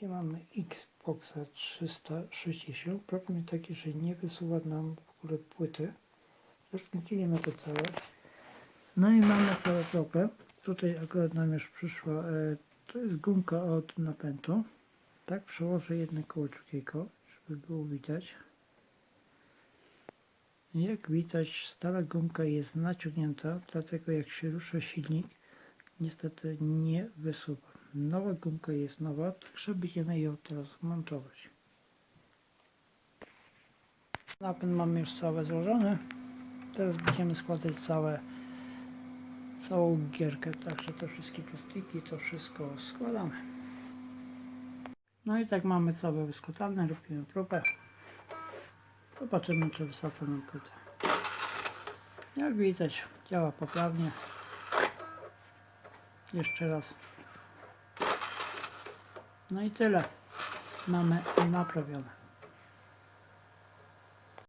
Dzisiaj mamy Xboxa 360. Problem taki, że nie wysuwa nam w ogóle płyty. Rozkręciliśmy to całe. No i mamy cały problem. Tutaj akurat nam już przyszła, e, to jest gumka od napędu. Tak, przełożę jedno koło drugiego, żeby było widać. Jak widać, stara gumka jest naciągnięta, dlatego jak się rusza silnik, niestety nie wysuwa. Nowa gumka jest nowa, także będziemy ją teraz montować. Napęd mamy już całe złożone. Teraz będziemy składać całe, całą gierkę, także te wszystkie plastiki, to wszystko składamy. No i tak mamy całe wyskładane, robimy próbę. Zobaczymy, czy wysadza nam płytę. Jak widać, działa poprawnie. Jeszcze raz. No i tyle. Mamy naprawione.